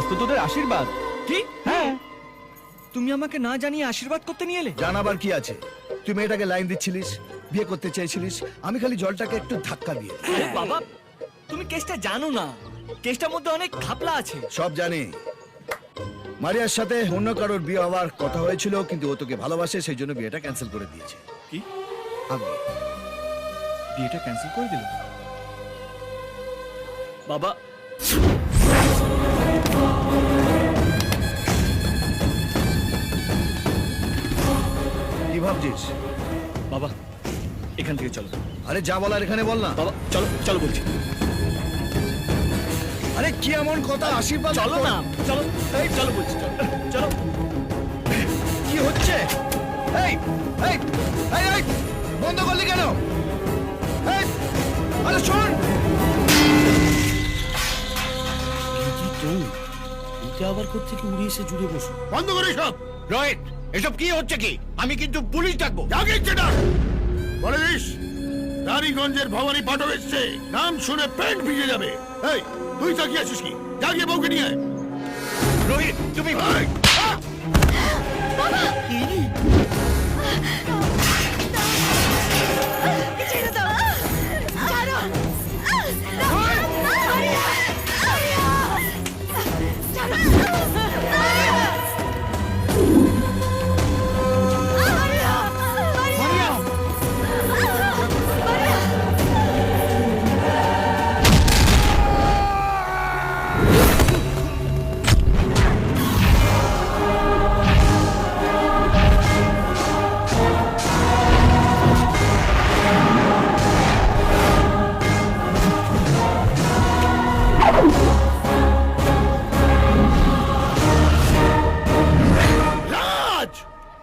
আজ তো তোদের আশীর্বাদ। কি? হ্যাঁ। তুমি আমাকে না জানিয়ে আশীর্বাদ করতে নিয়ে এলে? জানাবার কি আছে? তুই মেয়েটাকে লাইন দিচ্ছিলিস বিয়ে করতে চাইছিলিস আমি খালি জলটাকে একটু ধাক্কা দিয়ে আরে বাবা তুমি কেসটা জানো না। কেসটার মধ্যে অনেক খাপলা আছে। সব জানি। মারিয়ার সাথে অন্য কারোর বিয়ে হওয়ার কথা হয়েছিল কিন্তু ও তোকে ভালোবাসে সেই জন্য বিয়েটা ক্যান্সেল করে দিয়েছে। কি? আগে বিয়েটা ক্যান্সেল করে দিল বাবা ভাবছিস? বাবা এখান থেকে চলো। আরে যা বলার এখানে বল না। বাবা চলো চলো বলছি। আরে কি এমন কথা? আশীর্বাদ চলো না চলো এই চলো বলছি চলো চলো। কি হচ্ছে? এই এই এই এই বন্ধ করলি কেন? এই আরে শোন। এটা আবার কোথেকে উড়ে এসে জুড়ে বসো বন্ধ করে সব রোহিত এসব কি হচ্ছে কি? আমি কিন্তু পুলিশ ডাকবো। আগে যেটা বলে দিস রানীগঞ্জের ভবানী পাঠক এসছে। নাম শুনে পেট ভিজে যাবে। এই তুই তাকিয়ে আছিস কি? জাগিয়ে বউকে নিয়ে আয়। রোহিত তুমি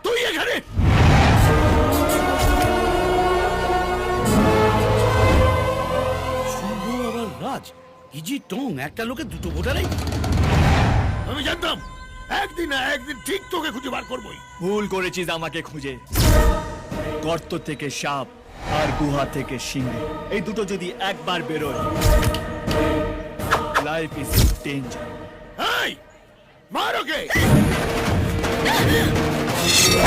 তুই এখানে? আবার রাজ ইজি টং একটা লোকে দুটো ভোটার আমি জানতাম একদিন না একদিন ঠিক তোকে খুঁজে বার করবোই। ভুল করেছিস আমাকে খুঁজে। গর্ত থেকে সাপ আর গুহা থেকে সিংহ এই দুটো যদি একবার বেরোয় লাইফ ইজ ডেঞ্জার এই মার Yeah.